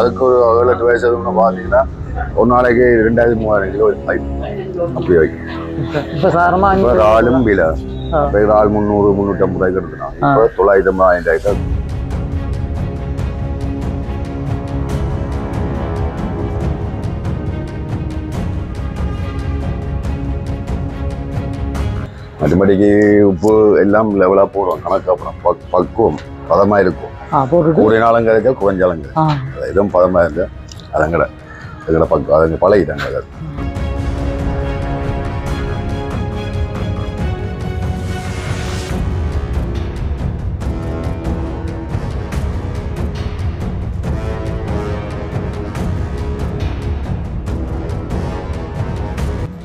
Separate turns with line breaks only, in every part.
அதுக்கு ஒரு ஏழு எட்டு வயசு அதுக்கு பார்த்தீங்கன்னா ஒரு நாளைக்கு ரெண்டாயிரத்தி மூவாயிரம் கிலோ பைப் அப்படி வைக்கும்.
இப்போ
ஆளும் விலை. இப்போ ஆள் முந்நூறு முந்நூற்றம்பது ரூபாய்க்கு எடுத்துனா இப்போ தொள்ளாயிரத்தி ஐம்பது ஆயிரம் ரூபாய்க்கு மற்றபடிக்கு உப்பு எல்லாம் லெவலாக போடுவோம். கணக்கு அப்புறம் பக் பக்குவம். பதமாக இருக்கும் குறைஞ்சாலும் கிடைக்கும்
ஆ.
இதுவும் பதமாக இருந்தால் அதங்கட அதுங்கட பக்கம் அதுங்க பழகிட்டாங்க அது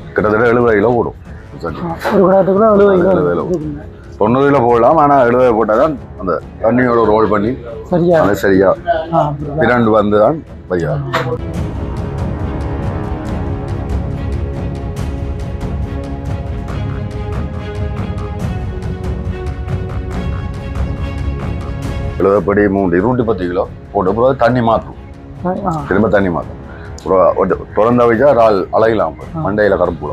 கிட்டத்தட்ட எழுபது கிலோ சரி.
ஒரு கிலோ
எழுபது கிலோ.
இருக்குங்க.
தொண்ணூறு கிலோ போடலாம் ஆனால் எழுபது போட்டால் தான் அந்த தண்ணியோட ரோல் பண்ணி
சரியா?
அது சரியா. பிறண்டு வந்து தான் பையா. எழுபப்படி மூன்று இருநூற்றி பத்து கிலோ போட்ட பிறகு தண்ணி மாற்றும். திரும்ப தண்ணி மாற்றும். திறந்த வச்சா ரால் அழகலாம் மண்டையில் கருப்பு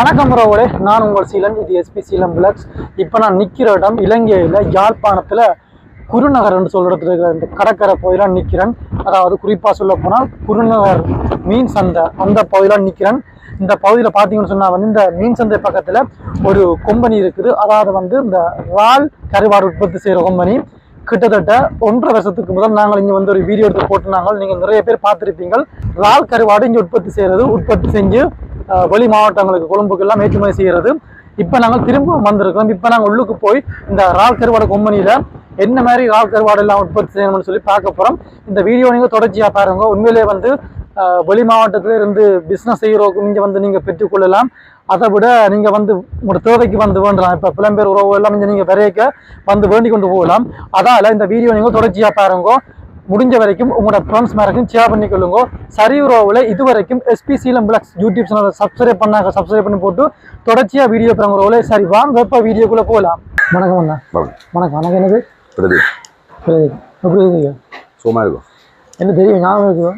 வணக்கம் உறவுகளே. நான் உங்கள் சீலன் இது எஸ்பி சீலம் பிளக்ஸ் இப்போ நான் நிற்கிற இடம் இலங்கையில் யாழ்ப்பாணத்தில் குருநகர்னு சொல்ற இருக்கிற இந்த கடற்கரை பகுதியில் நிற்கிறேன் அதாவது குறிப்பாக சொல்ல போனால் குருநகர் மீன் சந்தை. அந்த பகுதியில் நிற்கிறேன் இந்த பகுதியில் பார்த்தீங்கன்னு சொன்னால் வந்து இந்த மீன் சந்தை பக்கத்தில் ஒரு கொம்பனி இருக்குது. அதாவது வந்து இந்த ரால் கருவாடு உற்பத்தி செய்கிற கொம்பனி. கிட்டத்தட்ட ஒன்றரை வருஷத்துக்கு முதல் நாங்கள் இங்கே வந்து ஒரு வீடியோ எடுத்து போட்டுனாங்க நீங்கள் நிறைய பேர் பார்த்துருப்பீங்க ரால் கருவாடு இங்கே உற்பத்தி செய்கிறது உற்பத்தி செஞ்சு வெளி மாவட்டங்களுக்கு கொழும்புக்கெல்லாம் ஏற்றுமதி செய்கிறது இப்போ நாங்கள் திரும்ப வந்திருக்கோம் இப்போ நாங்கள் உள்ளுக்கு போய் இந்த ரால் கருவாடு கொம்பனியில் என்ன மாதிரி ரால் கருவாடு எல்லாம் உற்பத்தி செய்யணும்னு சொல்லி பார்க்க போகிறோம் இந்த வீடியோ நீங்கள் தொடர்ச்சியாக பாருங்க. உண்மையிலே வந்து வெளி மாவட்டத்தில் இருந்து பிஸ்னஸ் செய்கிறோக்கும் இங்கே வந்து நீங்கள் பெற்றுக்கொள்ளலாம் அதை விட நீங்கள் வந்து உங்களோட தேவைக்கு வந்து வேண்டலாம். இப்போ புலம்பெயர் உறவு எல்லாம் இங்கே நீங்கள் விரைக்க வந்து வேண்டி கொண்டு போகலாம். அதால் இந்த வீடியோ நீங்கள் தொடர்ச்சியாக பாருங்க. முடிஞ்ச வரைக்கும் உங்களோட ஃப்ரெண்ட்ஸ் மேரக்கும் ஷேர் பண்ணிக்கொள்ளுங்க. சரி உறவுல இது வரைக்கும் எஸ்பி சீலம் பிளக்ஸ் யூடியூப் சேனலை சப்ஸ்கிரைப் பண்ணாங்க சப்ஸ்கிரைப் பண்ணி போட்டு தொடர்ச்சியாக வீடியோ பாருங்க உறவுல சரி வாங்க இப்போ வீடியோக்குள்ளே போகலாம் வணக்கம் அண்ணா. வணக்கம். வணக்கம். என்னது?
பிரதீப்.
சரி, எப்படி இருக்கீங்க?
சும்மா இருக்கும்.
என்ன தெரியும்? ஞாபகம் இருக்குதா?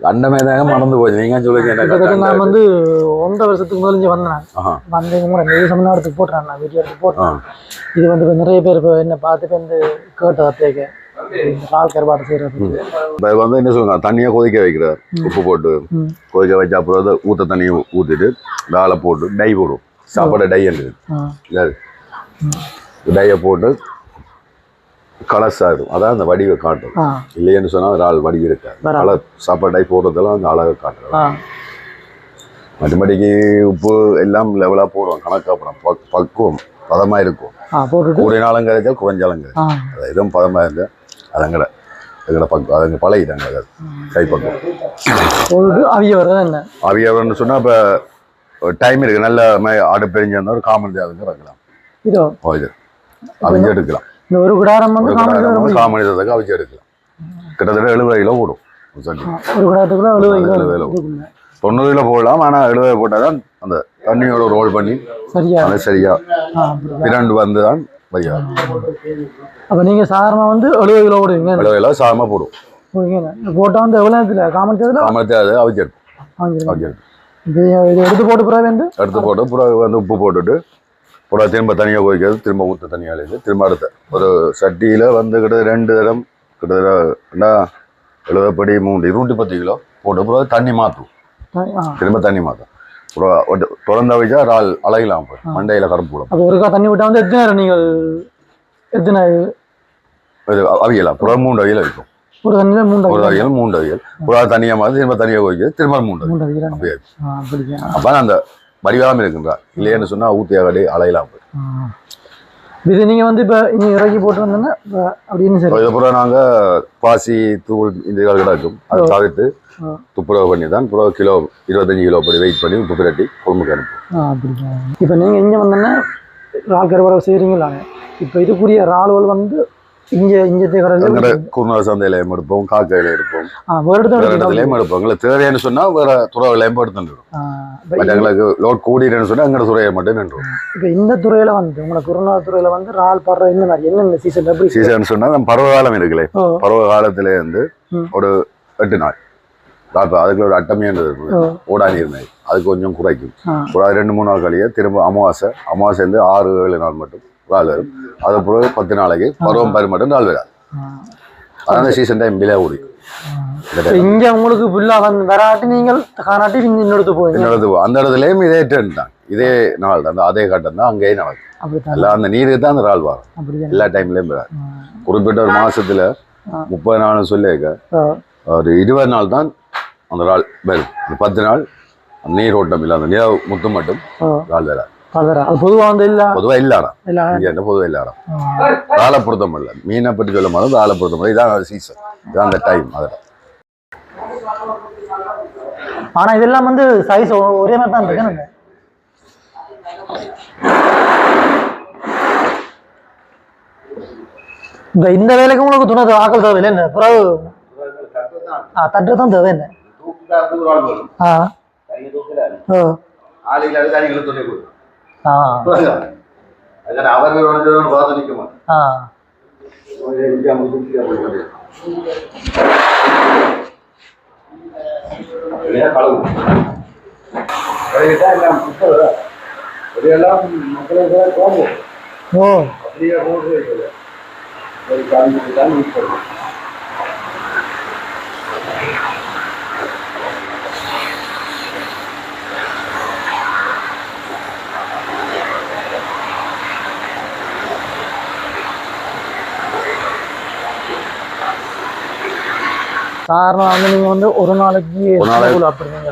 அண்டமே தாங்க மறந்து போச்சு. நீங்க சொல்லுங்க?
நான் வந்து ஒன்றரை வருஷத்துக்கு முதல் இங்கே வந்தேன். வந்து கூட நிறைய சமநாடத்துக்கு போட்டுறேன் நான் வீடியோ எடுத்து போட்டேன் இது வந்து நிறைய பேர் இப்போ என்ன பார்த்துட்டு வந்து கேட்ட அத்தைக்கு கருவாடு
இப்போ வந்து என்ன சொல்லுங்க தண்ணியை கொதிக்க வைக்கிறார். உப்பு போட்டு. கொதிக்க வச்ச அப்புறம் ஊற்ற தண்ணியை ஊற்றிட்டு டாலை போட்டு டை போடும். சாப்பாடு டை இருக்குது டையை போட்டு கலர்ஸ் ஆகிடும் அதான் அந்த வடிவை காட்டும். இல்லைன்னு சொன்னால் ஒரு ஆள் வடிவு இருக்காது. கலர் சாப்பாடு டை போடுறதெல்லாம் அந்த அழகை காட்டுறது.
ஆ.
மற்றபடிக்கு உப்பு எல்லாம் லெவலாக போடுவோம். கணக்கு அப்புறம் பக் பக்குவம் பதமாக இருக்கும். கூடினாலும் கிடைச்சா குறைஞ்சாலும் கிடைக்கும். அது எதுவும் பதமாக இருந்தால் அதங்கட அதுங்கட பக்கம் அதுங்க பழகிட்டாங்க அது. கைப்பக்கம்
அவிய வர்றது என்ன?
அவியவர்னு சொன்னால் இப்போ டைம் இருக்குது நல்ல ஆடு பெரிஞ்சிருந்தா ஒரு காமன் அதுங்க வைக்கலாம்
இதோ.
இது. அவிஞ்சு எடுக்கலாம்.
இந்த ஒரு குடாரம் வந்து
கிலோ காமனிதத்துக்கு அவிச்சு எடுக்கலாம். கிட்டத்தட்ட எழுபது கிலோ போடும்
ஒரு குடாரத்துக்குள்ள எழுபது கிலோ.
தொண்ணூறு கிலோ போடலாம். ஆனால் எழுபது போட்டால் தான் அந்த தண்ணியோட ரோல் பண்ணி
சரியா?
சரியா. பிறண்டு வந்து தான் வையா
அப்ப நீங்க சாதாரணமா வந்து எழுபது கிலோ போடுவீங்க?
எழுபது கிலோ சாதமாக போடும்
போடுவீங்க போட்டா வந்து எவ்வளோ நேரத்தில்? காமன் தேதியில்
காமனத்தை அது அவிச்சு எடுக்கும்
வாங்கிடுங்க
அவிச்சு எடுக்கும்
இது இது எடுத்து போட்டு பிறகு வந்து?
எடுத்து போட்டு பிறகு வந்து உப்பு போட்டுட்டு பிறகு திரும்ப தனியாக கொதிக்கிறது திரும்ப ஊற்ற தனியாக அழைத்து திரும்ப அடுத்த. ஒரு சட்டியில் வந்து கிட்ட ரெண்டு தரம் கிட்டத்தட்ட என்ன எழுபப்படி மூணு இருநூற்றி பத்து கிலோ போட்டு பிறகு தண்ணி மாற்றும்
ஆ.
திரும்ப தண்ணி மாற்றும் ஒரு திறந்த வச்சா ரால் அழகலாம் போய். மண்டையில் கருப்பு விடும்
அப்போ ஒருக்கா தண்ணி விட்டா வந்து எத்தனை நேரம் நீங்கள் எத்தனை
இது அவியலாம் புறா மூன்று அவியல் இருக்கும்.
ஒரு தண்ணியில் மூன்று
ஒரு
அவியல்?
மூன்று அவியல். புறா தனியாக மாதிரி திரும்ப தனியாக போய்க்கு திரும்ப மூன்று.
மூன்று அவியல்.
அப்படியே. அப்போ அந்த வடிவாமல் இருக்குன்றா இல்லைன்னு சொன்னா ஊத்தியாக அலையலாம் போய்.
இது நீங்கள் வந்து இப்போ இங்கே இறக்கி போட்டு வந்தோன்னா இப்ப அப்படின்னு சரி.
இதுக்கப்புறம் நாங்க பாசி தூள் இந்த கிடக்கும் அதை தவிர்த்து. துப்புரவு பண்ணி தான் புறவு கிலோ இருபத்தஞ்சு கிலோ படி வெயிட் பண்ணி உப்பு பிரட்டி கொழும்புக்கு அனுப்புவோம்.
இப்போ நீங்கள் இங்கே வந்தோன்னா இறால் கருவறை செய்கிறீங்களா இப்போ இதுக்குரிய இறால்கள் வந்து இங்கே இங்கே கடையில்
குருநாள் சந்தையிலையும் எடுப்போம் காக்கையில எடுப்போம்.
வேறு.
இடத்துலயும் எடுப்போம். எங்களுக்கு தேவைன்னு சொன்னா வேற துறவுலையும் எடுத்துட்டு
ஆ, இப்ப
பட் எங்களுக்கு லோட் கூடிடுன்னு சொன்னா எங்கட துறையை மட்டும் நின்றுவோம்.
இப்போ இந்த துறையில் வந்து உங்களுக்கு குருநா துறையில் வந்து இறால் படுற என்ன மாதிரி என்னென்ன சீசன் எப்படி
சீசன் சொன்னா நம்ம பருவ காலம் இருக்குல்லே பருவ காலத்துல
ம்.
ஒரு எட்டு நாள். அதுக்குள்ள ஒரு அட்டமைன்றது இருக்குது
ஓ.
ஓடா நீர் நோய் அது கொஞ்சம் குறைக்கும். ஒரு ரெண்டு மூணு நாள் கழிய திரும்ப அமாவாசை. அமாவாசைலேருந்து ஆறு ஏழு நாள் மட்டும். நாள் வரும் அது பிறகு பத்து நாளைக்கு பருவம் பரு மட்டும் நாள் வராது
ஆ.
அதான் சீசன் டைம் விலை time.
இங்கே உங்களுக்கு வந்து வராட்டி நீங்கள் காணாட்டி இங்கே இன்னொருத்து போவீங்க.
என்னோடது அந்த இடத்துலயும் இதே ட்ரெண்ட் தான். இதே நாள் தான். அதே கட்டம் தான். அங்கேயே நடக்கும். எல்லாம் அந்த நீருக்கு தான் அந்த நாள் வரும். எல்லா டைம்லயும் வராது. குறிப்பிட்ட ஒரு மாசத்துல. முப்பது நாள் சொல்லியிருக்க. ஒரு இருபது நாள் தான் அந்த நாள் வரும். பத்து நாள் அந்த நீரோட்டம் இல்லை அந்த நிலவு முத்து மட்டும் நாள் வராது
பொதுவாக வந்து இல்லை?
பொதுவா இல்லாடம்
இல்லை.
இங்க என்ன பொதுவா இல்லாடம்
ஆ.
ராலை பொருத்தம் இல்லை. மீனை பற்றி சொல்லும் போது ராலை பொருத்தம் இதான் சீசன் இதான் அந்த டைம் அதில்
ஆனா இதெல்லாம் வந்து சைஸ் ஒரே மாதிரி தான் இருக்கு. இந்த இந்த வேலைக்கு உங்களுக்கு துணை தேவை, ஆக்கள் தேவை என்ன? பிறகு ஆ தட்டு தான் தேவை. என்ன? ஆ. ஓ. ஆ
அவர்கள் பார்த்து நிற்க மாட்டேன்
ஆ ஓ காரணம் வந்து நீங்க வந்து ஒரு நாளைக்கு?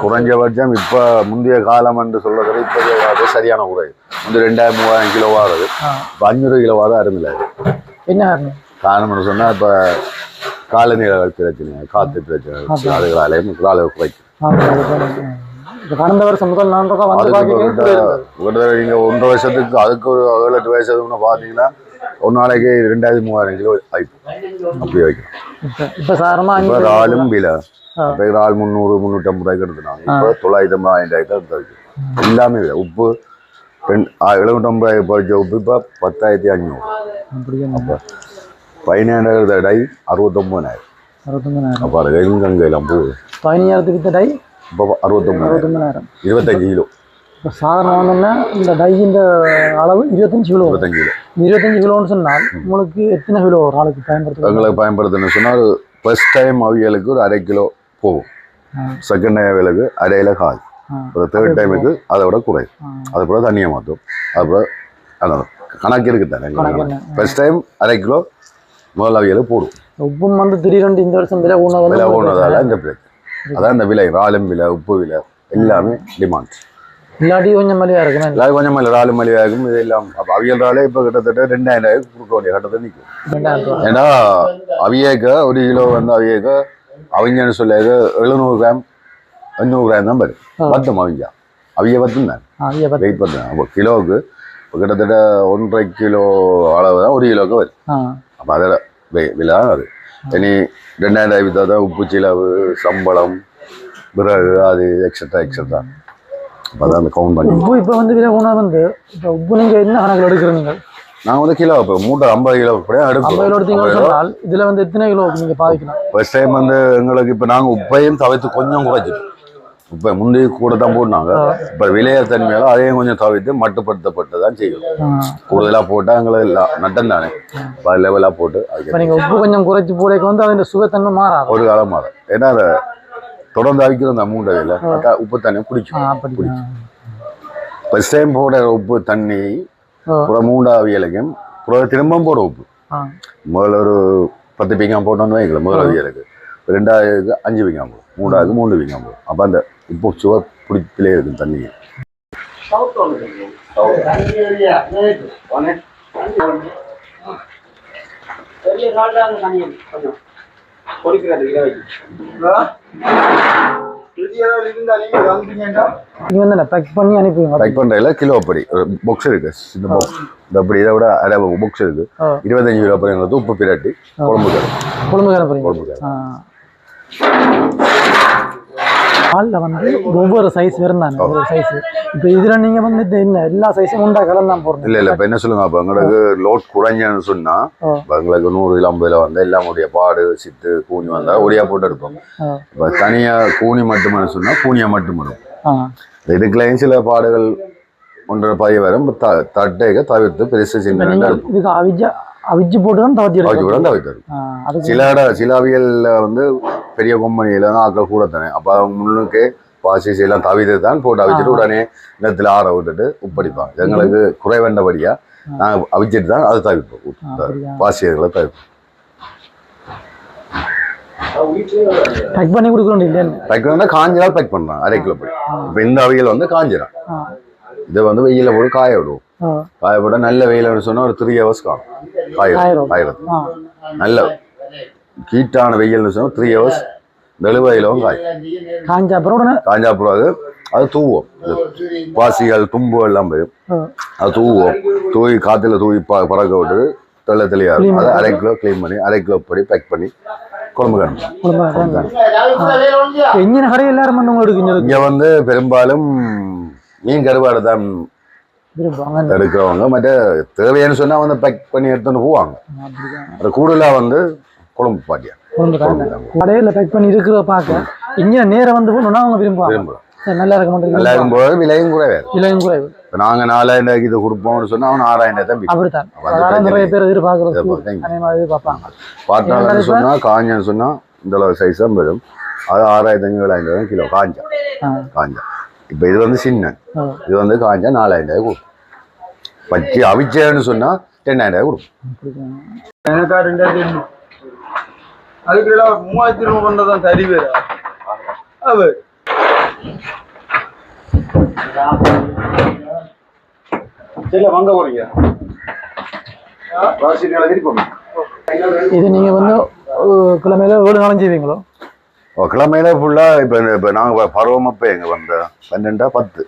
குறைஞ்சபட்சம் இப்ப முந்தைய காலம் என்று சொல்றதை இப்போ சரியான குறை. வந்து ரெண்டாயிரம் மூவாயிரம் கிலோ வாரது. இப்போ அஞ்சூறு கிலோ வாரம் அருமில்லை
என்ன காரணம்?
சொன்னா இப்ப காலநிலைகள் பிரச்சனை காத்து பிரச்சனை அதுகளாலையும் கால குறைக்கும்.
கடந்த வருஷம் முதல் நான் தான் வந்து
அதுக்கு
பாத்தீங்கன்னா
இப்போ கிட்ட கிட்டத்தட்ட நீங்க ஒன்றரை வருஷத்துக்கு அதுக்கு ஒரு ஏழு எட்டு வயசுக்கு பாத்தீங்கன்னா ஒரு நாளைக்கு ரெண்டாயிரத்தி மூவாயிரம் கிலோ ஆயிடும் அப்படி வைக்கணும்
இப்ப இப்ப சாரமா
இப்போ
அஞ்சு
இறாலும் விலை
ஆ.
இப்போ இறால் முந்நூறு முந்நூற்றம்பது ரூபாய்க்கு எடுத்துனாங்க இப்போ தொள்ளாயிரத்தி ஐம்பது ஆயிரம் ரூபாய்க்கு எடுத்து வைக்கும் எல்லாமே விலை உப்பு ரெண்டு எழுநூற்றம்பது ரூபாய்க்கு போயிச்ச உப்பு இப்போ பத்தாயிரத்தி அஞ்சூறு
அப்படியே
அப்போ பதினேழாயிரத்து அடை அறுபத்தொம்பதாயிரம்
அறுபத்தொன்பதாயிரம்
அப்போ அது எங்கெங்கெல்லாம் போகுது
பதினஞ்சாயிரத்துக்கு வித்த டை
இப்போ அறுபத்தொம்பதாயிரம்
அறுபத்தொன்பதாயிரம்
இருபத்தஞ்சு கிலோ
இப்போ சாதாரண வாங்கினா இந்த டையின் அளவு இருபத்தஞ்சு கிலோ.
இருபத்தஞ்சு கிலோ.
இருபத்தஞ்சு கிலோன்னு சொன்னால் உங்களுக்கு எத்தனை கிலோ ஒரு ஆளுக்கு பயன்படுத்துறது
எங்களுக்கு பயன்படுத்தணும்னு சொன்னால் ஃபர்ஸ்ட் டைம் அவியலுக்கு ஒரு அரை கிலோ போகும். செகண்ட் டைம் அவியலுக்கு அரையில கால். ஒரு தேர்ட் டைமுக்கு அதை விட குறையும். அது பிறகு தண்ணியை மாற்றும். அது பிறகு அதான் கணக்கு இருக்கு தானே? ஃபர்ஸ்ட் டைம் அரை கிலோ முதல் அவியலுக்கு போடும்.
உப்பும் வந்து திடீரெண்டு இந்த வருஷம் விலை ஊன
விலை போனதால இந்த பிரச்சனை. அதான் இந்த விலை இறாலும் விலை உப்பு விலை எல்லாமே டிமாண்ட்
இல்லாட்டி கொஞ்சம் மலியா இருக்குமே?
எல்லாரும் கொஞ்சம் மலை இறாலும் மலிவாகும் இது எல்லாம் அப்போ அவியல் இறாலே இப்போ கிட்டத்தட்ட ரெண்டாயிரம் ரூபாய்க்கு கொடுக்க வேண்டிய கட்டத்தில் நிற்கும்
ரெண்டாயிரம் ரூபா
ஏன்னா அவியேக்க ஒரு கிலோ வந்து அவியேக்க அவிங்கன்னு சொல்லியாக்க எழுநூறு கிராம் அஞ்சூறு கிராம் தான் வரும். பத்தும் அவிஞ்சா அவிய பத்தும் தான்.
பத்தி
வெயிட் பண்ணுறேன் அப்போ கிலோவுக்கு இப்போ கிட்டத்தட்ட ஒன்றரை கிலோ அளவு தான் ஒரு கிலோவுக்கு வரும். அப்போ அதில் விலை தான் அது. இனி ரெண்டாயிரம் ரூபாய் விற்றா தான் உப்பு செலவு சம்பளம் பிறகு அது எக்ஸட்ரா எக்ஸட்ரா அப்போ அந்த கவுண்ட் பண்ணி
உப்பு இப்போ வந்து விலை ஊனா வந்து இப்போ உப்பு நீங்க என்ன கணக்கில் எடுக்கிறீங்க
நாங்கள்? வந்து கிலோ இப்போ மூட்டை ஐம்பது கிலோ கூட
ஐம்பது கிலோ எடுத்தீங்கன்னு
எடுப்போம்
சொன்னால் இதுல வந்து எத்தனை கிலோ நீங்க பாதிக்கலாம்
ஃபர்ஸ்ட் டைம் வந்து எங்களுக்கு இப்போ நாங்கள் உப்பையும் தவிர்த்து கொஞ்சம் குறைச்சிட்டோம். உப்பை முந்தைய கூட தான் போட்டாங்க இப்போ விலையத்தன்மையால அதையும் கொஞ்சம் தவிர்த்து மட்டுப்படுத்தப்பட்டு தான் செய்யணும் கூடுதலாக போட்டால் எல்லாம் நட்டம் தானே லெவலாக போட்டு
இப்போ
அதுக்கு
நீங்க உப்பு கொஞ்சம் குறைச்சி போடைக்கு வந்து அதோட சுவைத்தன்மை மாறாது.
ஒரு காலம் மாறும். ஏன்னா அதை தொடர்ந்து அவிக்கிற அந்த மூட்டை வேலை உப்பு தண்ணி குடிக்கும்.
ஆ.
ஃபர்ஸ்ட் டைம் போட உப்பு தண்ணி. புற மூண்டா அவியலுக்கும் புற திரும்பவும் போட உப்பு. முதல்ல ஒரு பத்து பீங்காம் போட்டோன்னு வைக்கல முதல் அவியலுக்கு ரெண்டாவது அஞ்சு பீங்காம் போடும். மூணாவது மூணு பீங்காம் போடும். அப்போ அந்த இப்போ சுவர் பிடிப்பிலே இருக்கும் தண்ணி
வந்து பேக் பண்ணி அனுப்புவீங்க
பேக் பண்ணுறதுல கிலோ அப்படி. ஒரு பாக்ஸ் இருக்கு. இந்த பாக்ஸ் இந்த அப்படி இதை விட அரை பாக்ஸ் இருக்கு. இருபத்தஞ்சு அப்படிங்கிறது உப்பு பிரட்டி. குழம்பு
அனுப்புறீங்க
குழம்பு
ஆளில் வந்து ஒவ்வொரு சைஸ் இருந்தாங்க ஒவ்வொரு சைஸ் இப்போ இதில் நீங்கள் வந்து இது என்ன எல்லா சைஸும் உண்டா? கலந்து போடுறீங்க
இல்லை இல்லை இப்போ என்ன சொல்லுங்க அப்போ எங்களுக்கு லோட் குறைஞ்சன்னு சொன்னால். எங்களுக்கு நூறு கிலோ ஐம்பது கிலோ வந்து எல்லாம் உடைய பாடு சித்து கூனி வந்தால் ஒடியா போட்டு எடுப்போம். இப்போ தனியாக கூனி மட்டுமே சொன்னால் கூனியாக மட்டும் வரும்
ஆ.
இதுக்குலையும் சில பாடுகள் ஒன்றரை பாய வரும் தட்டைக தவிர்த்து பெருசு சின்ன
இதுக்கு அவிஜ அவிச்சு போட்டு தான் தவத்தி
அவிச்சு தவிர்த்து
ஆ, அதுக்கு
சில இட சில அவியல்ல வந்து பெரிய கொம்பனியில தான் ஆட்கள் கூட தானே அப்போ முன்னுக்கு பாசி எல்லாம் தவிர்த்து தான் போட்டு அவிச்சிட்டு உடனே நிலத்தில் ஆற விட்டுட்டு உப்படிப்பாங்க. எங்களுக்கு குறைவேண்டபடியா நாங்கள் அவிச்சிட்டு தான் அதை
அப்படியா?
பாசியர்களை தவிர்ப்போம்.
பேக் பண்ணி கொடுக்கணும் இல்லைன்னு
பேக் பண்ணா காஞ்சினால் பேக் பண்ணுறான் அரை கிலோ படி இப்போ இந்த அவியல் வந்து காஞ்சிடும்
ஆ.
இதை வந்து வெயில போட்டு காய விடுவோம். காய போட நல்ல வெயில சொன்னா ஒரு த்ரீ ஹவர்ஸ் காணும்.
ஆயிரம்.
நல்ல ஹீட்டான வெயில்னு சொன்னா த்ரீ ஹவர்ஸ் வெளுவையிலும் காய்.
காஞ்ச அப்புறம்
காஞ்சா பிறகு அது தூவோம். பாசிகள் தும்பு எல்லாம் போய் அது தூவோம். தூவி காத்துல தூவி ப பறக்க விட்டு தெள்ள தெளியா இருக்கும். அதை அரை கிலோ க்ளீன் பண்ணி அரை கிலோ படி பேக் பண்ணி குழம்பு காணும்
இங்கே
வந்து பெரும்பாலும் மீன் கருவாடு தான் எடுக்கிறவங்க மற்ற தேவைன்னு சொன்னா வந்து பேக் பண்ணி எடுத்துட்டு போவாங்க. அது கூடுதலா வந்து குழம்பு பாட்டியா?
கடையில் பேக் பண்ணி இருக்கிறத பார்க்க இங்கே நேரம் வந்து போகணும்னா அவங்க விரும்புவாங்க.
விரும்புகிறோம்
நல்லா இருக்க
நல்லா
மாட்டேங்குது
இருக்கும்போது விலையும் குறைவே.
விலையும் குறைவு.
இப்ப நாங்க நாலாயிரம் இது கொடுப்போம்னு சொன்னா அவன் ஆறாயிரம் தான்.
அப்படித்தான். நிறைய பேர் எதிர்பார்க்கறது
எதிர்பார்க்க
அதே மாதிரி எதிர்பார்ப்பாங்க
பாட்டாளன்னு சொன்னா காஞ்சன்னு சொன்னா இந்த அளவு சைஸ் தான் வரும். அது ஆறாயிரத்தி ஏழாயிரம் ரூபாய் கிலோ. காஞ்சா. காஞ்சா. இப்போ இது வந்து சின்ன. இது வந்து காஞ்சா நாலாயிரம் ரூபாய் கொடுக்கும். பச்சி அவிச்சேன்னு சொன்னா ரெண்டாயிரம் ரூபாய் கொடுக்கும்.
எனக்கா ரெண்டாயிரத்தி எண்ணூறு அதுக்குள்ள மூவாயிரத்தி ரூபா கொண்டதான் தறி வேற. அவர்
சரி வாங்க போறீங்க.
இது நீங்க வந்து கிழமையில ஏழு செய்வீங்களோ
ஓ, கிழமையில ஃபுல்லா இப்போ இப்போ நாங்கள் பருவம் அப்போ எங்க வந்த? பன்னெண்டா பத்து.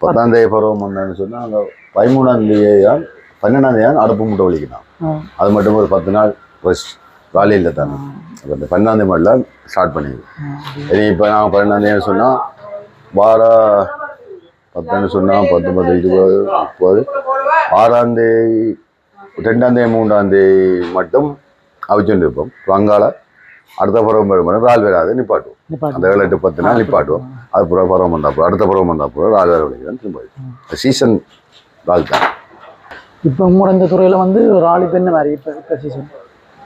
பத்தாம் தேதி பருவம் வந்தேன்னு சொன்னா அங்கே பதிமூணாம் தேதி தான் பன்னெண்டாம் தேதி தான் அடுப்பு முட்டை வலிக்கணும் அது மட்டும் ஒரு பத்து நாள் ரெஸ்ட் காலையில் தானே. அப்போ இந்த பன்னெண்டாம் தேதி மட்டும் ஸ்டார்ட்
ஆ,
இனி இப்போ நாங்கள் பன்னெண்டாம் தேதி சொன்னால் வார பத்துன்னு சொன்னால் பத்து பத்து இருபது முப்பது. ஆறாம் தேதி ரெண்டாம் தேதி மூன்றாம் தேதி மட்டும் அவிச்சுட்டு இருப்போம். வங்காள அடுத்த பருவம் வரும் ரால் வராது நிப்பாட்டுவோம்.
நிப்பாட்டு.
அந்த ஏழு எட்டு பத்து நாள் நிப்பாட்டுவோம். அது பிறகு பருவம் வந்தா அப்புறம் அடுத்த பருவம் வந்தா அப்புறம் ரால் வேற வலிக்கிறேன் திரும்ப சீசன் ரால் தான்.
இப்ப உங்களோட இந்த துறையில வந்து ஆளு பெண்ணு மாதிரி இப்ப இப்ப சீசன்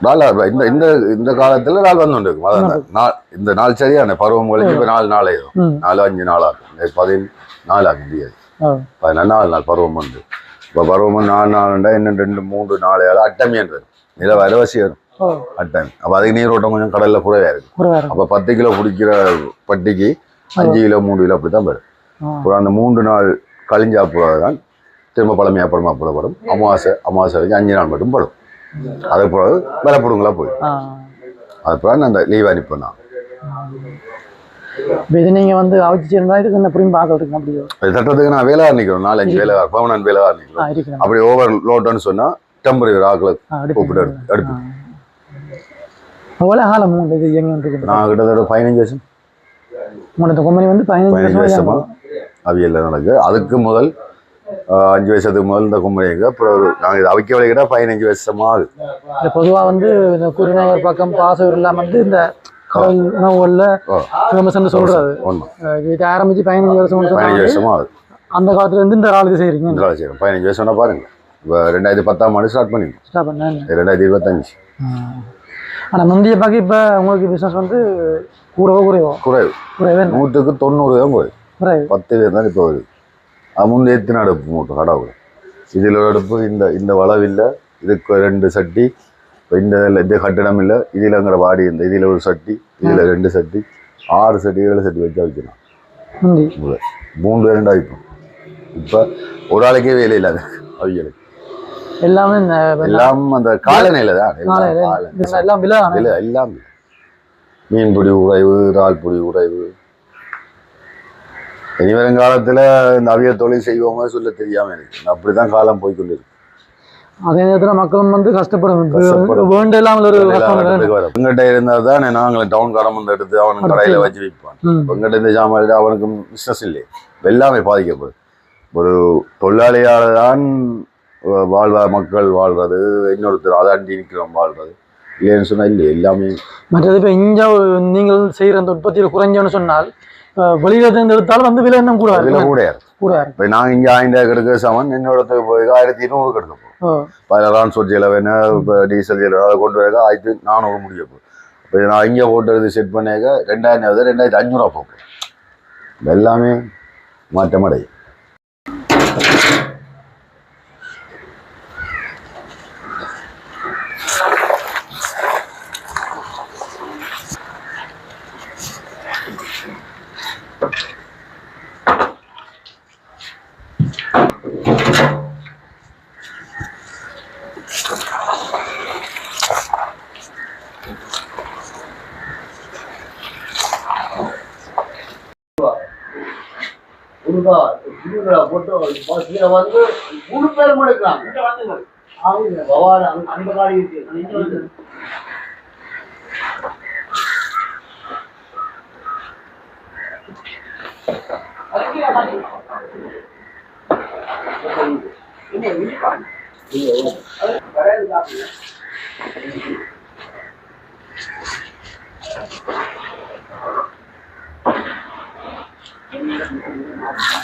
நாள் அப்ப இந்த இந்த இந்த காலத்துல நாள் வந்து இருக்கும். அதான் நாள் இந்த நாள் சரியான பருவம் கழிஞ்சு இப்போ நாலு நாள் ஆயிடும் நாலு அஞ்சு நாள் ஆகும். இந்த பதின நாள் ஆகும் முடியாது. பதினாலு நாலு நாள் பருவம் வந்து. இப்போ பருவம் நாலு நாளுண்டா இன்னும் ரெண்டு மூன்று நாலு ஏழு அட்டமின்றது நில வரவசி வரும்.
ஓ.
அட்டமி அப்போ அதுக்கு நீரோட்டம் கொஞ்சம் கடல்ல குறைவா இருக்கும்
குறைவா இருக்கும்
அப்போ பத்து கிலோ பிடிக்கிற பட்டிக்கு அஞ்சு கிலோ மூணு கிலோ அப்படி தான் வரும் அப்புறம் அந்த மூன்று நாள் கழிஞ்ச தான் திரும்ப பழமை அப்புறமா அப்புறம் வரும் அமாவாசை அமாவாசை வரைக்கும் அஞ்சு நாள் மட்டும் படும். அது பிறகு விலப்படுங்களா போயிடும்.
ஆ.
அதுக்கப்புறம் நான் அந்த லீவ் அனுப்பேன்
இது நீங்க வந்து அவிச்சு இருந்தா இதுக்கு என்ன புரியும் பார்க்கறதுக்கு அப்படியோ?
அது தட்டுறதுக்கு நான் வேலை நிற்கிறோம் நாலஞ்சு வேலை பவனன் வேலை
ஆ
நிற்கிறோம்
இருக்கிறேன்
அப்படி ஓவர் லோடுன்னு சொன்னா டெம்பரரி ஆக்களை. கூப்பிட்டு எடுத்து
எவ்வளோ காலம் இது இருக்குது
நான் கிட்டத்தட்ட பதினஞ்சு வருஷம்.
உங்களோட கம்பெனி வந்து பதினஞ்சு வருஷமா
அவியல்ல நடக்கு அதுக்கு முதல் அஞ்சு வருஷத்துக்கு முதல் இந்த கும்பல் எங்க அப்புறம் ஒரு- நாங்க இது அவிக்க வழிகிட்ட பதினஞ்சு வருஷமா ஆகுது.
இந்த பொதுவா வந்து இந்த குருநகர் பக்கம் பாசூர் எல்லாம் வந்து இந்த உணவுகள்ல ஃபேமஸ்ன்னு
உண்மை
அஹ் இது ஆரம்பிச்சு பதினஞ்சு வருஷம்
பதினஞ்சு வருஷமா ஆகுது.
அந்த காலத்துல இருந்து இந்த காலத்துக்கு செய்றீங்க.
இந்த வேலை செய்யறோம் பதினஞ்சு வருஷம்னா பாருங்க. இப்போ ரெண்டாயிரத்தி பத்தாம் ஆண்டு ஸ்டார்ட் பண்ணிருக்கோம் ரெண்டாயிரத்தி இருபத்தஞ்சு.
ஆனா முந்தைய பார்க்க இப்ப உங்களுக்கு பிசினஸ் வந்து கூடவோ குறைவோ?
குறைவு.
குறைவே
நூற்றுக்கு தொண்ணூறு தான் குறைவு.
குறைவு.
பத்து பேர் தான் இப்போ வருது. அது முந்தைய எத்தனை அடுப்பு மூட்டை கடவுள் இதில் அடுப்பு இந்த இந்த வளவில்லை இதுக்கு ரெண்டு சட்டி. இப்போ இந்த இந்த கட்டடம் இல்லை. இதில் அங்கே வாடி இந்த இதில் ஒரு சட்டி இதில் ரெண்டு சட்டி. ஆறு சட்டி ஏழு சட்டி வச்சா வைக்கலாம்
முந்தி.
மூணு மூணு பேருண்டா வைப்போம் இப்போ ஒரு ஆளுக்கே வேலை இல்லாத அவிகளுக்கு
எல்லாமே
எல்லாம் அந்த காலநிலை. தான் எல்லாம்
விலை
எல்லாம் மீன் பிடி உறைவு இறால் பிடி உறைவு. இனி வருங்காலத்தில் இந்த அவிய தொழில் செய்வோமா சொல்ல தெரியாம இருக்கு. அப்படிதான் காலம் போய்க்கொண்டு இருக்கு
அதே நேரத்துல மக்களும் வந்து கஷ்டப்படும். வேண்ட இல்லாமல் ஒரு.
எங்கிட்ட இருந்தா தான் நாங்கள் டவுன் காரம் வந்து எடுத்து அவனுக்கு கடையில வச்சு விற்பான். எங்கிட்ட இந்த ஜாமான் அவனுக்கு பிஸ்னஸ் இல்லை எல்லாமே பாதிக்கப்படும். ஒரு தொழிலாளியால தான் வாழ்வா மக்கள் வாழ்றது இன்னொருத்தர் அதாண்டி நிற்கிறோம் வாழ்றது இல்லைன்னு சொன்னா இல்லை எல்லாமே.
மற்றது இப்போ இங்கே நீங்கள் செய்கிற அந்த உற்பத்தியில் குறைஞ்சோன்னு சொன்னால் வெளியில இருந்து எடுத்தாலும் வந்து விலை இன்னும் கூட இருக்கும்.
கூட.
கூட.
இப்போ நாங்கள் இங்கே ஆயிரம் கெடுக்க சாமான் போய் ஆயிரத்தி இருநூறு கெடுக்க போகும்
ஓ,
பதினாறாம் சொல் செலவுன்னு இப்போ டீசல் செலவு அதை கொண்டு வர ஆயிரத்தி நானூறு முடிய போகும் இப்போ நான் இங்கே போட்டு செட் பண்ணாக்க ரெண்டாயிரம் வருது ரெண்டாயிரத்தி அஞ்சூறுவா போகும் எல்லாமே மாற்றமடையும்
உனக்கா திருவிழா போட்டு பஸ்ல வந்து மூணு பேரும் எடுக்கலாம் அவங்க பவானி அந்த- காடி இருக்கு.
அப்ப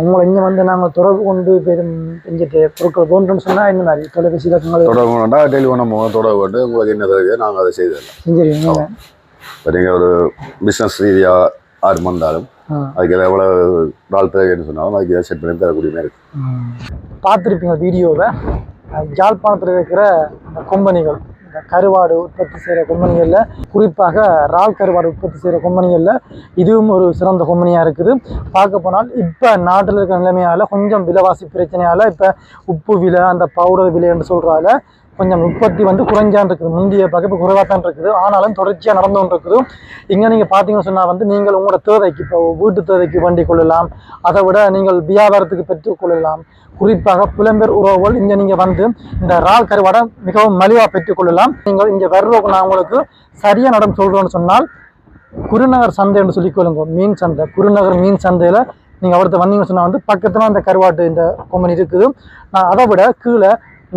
உங்களை இங்க வந்து நாங்க தொடர்பு கொண்டு பெரும் செஞ்சுட்டு பொருட்கள் போன்றோம்னு சொன்னா இந்த மாதிரி தொலைபேசி இலக்கங்கள்
தொடங்கணும்னா டெலிஃபோனை மூலம் தொடர்பு கொண்டு உங்களுக்கு என்ன தேவையோ நாங்கள் அதை செய்திடலாம்
செஞ்சிருவீங்க
இப்போ நீங்கள் ஒரு பிஸ்னஸ் ரீதியாக ஆறு வந்தாலும். அதுக்கு எவ்வளோ நாள் தேவைன்னு சொன்னாலும் அதுக்கு செட் பண்ணி தரக்கூடிய மாதிரி இருக்கு.
பார்த்துருப்பீங்க வீடியோவை. யாழ்ப்பாணத்தில் இருக்கிற இந்த கொம்பனிகள் கருவாடு உற்பத்தி செய்கிற கொம்பனிகளில் குறிப்பாக ரால் கருவாடு உற்பத்தி செய்கிற கொம்பனிகளில் இதுவும் ஒரு சிறந்த கொம்பனியாக இருக்குது. பார்க்க போனால் இப்போ நாட்டில் இருக்கிற நிலைமையால் கொஞ்சம் விலைவாசி பிரச்சனையால் இப்போ உப்பு விலை அந்த பவுடர் விலை என்று சொல்கிறால கொஞ்சம் உற்பத்தி வந்து குறைஞ்சான் இருக்குது. முந்தைய பகுப்பு குறைவாக தான் இருக்குது. ஆனாலும் தொடர்ச்சியாக நடந்து கொண்டு இருக்குது இங்கே நீங்கள் பார்த்தீங்கன்னு சொன்னால் வந்து நீங்கள் உங்களோட தேவைக்கு இப்போ வீட்டு தேவைக்கு வண்டி கொள்ளலாம். அதை விட நீங்கள் வியாபாரத்துக்கு பெற்றுக் கொள்ளலாம். குறிப்பாக புலம்பெயர் உறவுகள் இங்கே நீங்கள் வந்து இந்த ரால் கருவாடை மிகவும் மலிவாக பெற்றுக்கொள்ளலாம் நீங்கள் இங்கே வர்றவங்க நான் உங்களுக்கு சரியாக நடம் சொல்கிறோன்னு சொன்னால் குருநகர் சந்தைன்னு சொல்லிக் கொள்ளுங்க. மீன் சந்தை. குருநகர் மீன் சந்தையில் நீங்கள் அவர்கிட்ட வந்தீங்கன்னு சொன்னால் வந்து பக்கத்தில் அந்த கருவாட்டு இந்த கொம்பனி இருக்குது. நான் அதை விட கீழே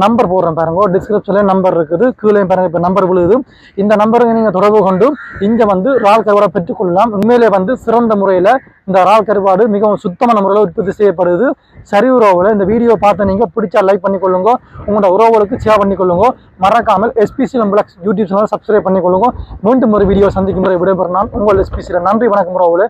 நம்பர் போடுறேன் பாருங்க. டிஸ்கிரிப்ஷன்லேயே நம்பர் இருக்குது. கீழே பாருங்க இப்போ நம்பர் விழுது இந்த நம்பருக்கு நீங்கள் தொடர்பு கொண்டு இங்கே வந்து ரால் கருவாடை பெற்றுக்கொள்ளலாம். உண்மையிலே வந்து சிறந்த முறையில் இந்த ரால் கருவாடு மிகவும் சுத்தமான முறையில் உற்பத்தி செய்யப்படுது. சரி உறவுகளை இந்த வீடியோ பார்த்து நீங்கள் பிடிச்சா லைக் பண்ணிக்கொள்ளுங்க. உங்களோட உறவுகளுக்கு ஷேர் பண்ணிக்கொள்ளுங்க. மறக்காமல் எஸ்பிசி நம்பளக்ஸ் யூடியூப் சேனல் சப்ஸ்கிரைப் பண்ணிக்கொள்ளுங்க. மீண்டும் ஒரு வீடியோ சந்திக்கும் முறை விடைபெறனால் உங்கள் எஸ்பிசியில் நன்றி வணக்கம் உறவுகளை